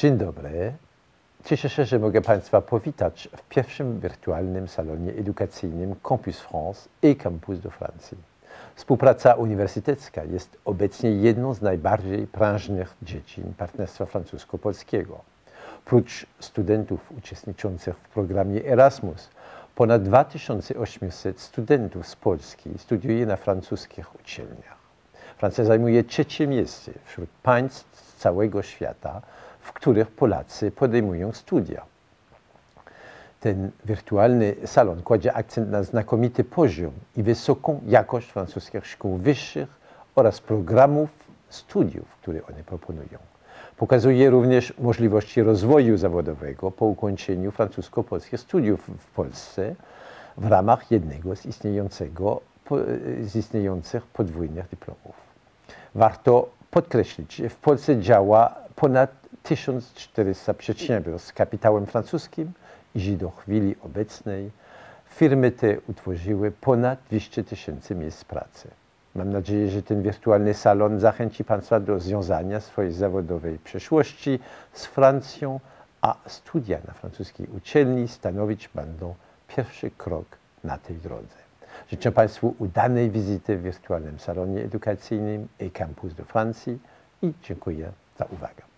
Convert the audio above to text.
Dzień dobry. Cieszę się, że mogę Państwa powitać w pierwszym wirtualnym salonie edukacyjnym Campus France i Campus de Francji. Współpraca uniwersytecka jest obecnie jedną z najbardziej prężnych dziedzin partnerstwa francusko-polskiego. Prócz studentów uczestniczących w programie Erasmus, ponad 2800 studentów z Polski studiuje na francuskich uczelniach. Francja zajmuje trzecie miejsce wśród państw całego świata, w których Polacy podejmują studia. Ten wirtualny salon kładzie akcent na znakomity poziom i wysoką jakość francuskich szkół wyższych oraz programów studiów, które one proponują. Pokazuje również możliwości rozwoju zawodowego po ukończeniu francusko-polskich studiów w Polsce w ramach jednego z, istniejącego, z istniejących podwójnych dyplomów. Warto podkreślić, że w Polsce działa ponad 1400 przedsiębiorstw z kapitałem francuskim i do chwili obecnej firmy te utworzyły ponad 200 tysięcy miejsc pracy. Mam nadzieję, że ten wirtualny salon zachęci Państwa do związania swojej zawodowej przeszłości z Francją, a studia na francuskiej uczelni stanowić będą pierwszy krok na tej drodze. Życzę Państwu udanej wizyty w wirtualnym salonie edukacyjnym e Campus de Francji i dziękuję za uwagę.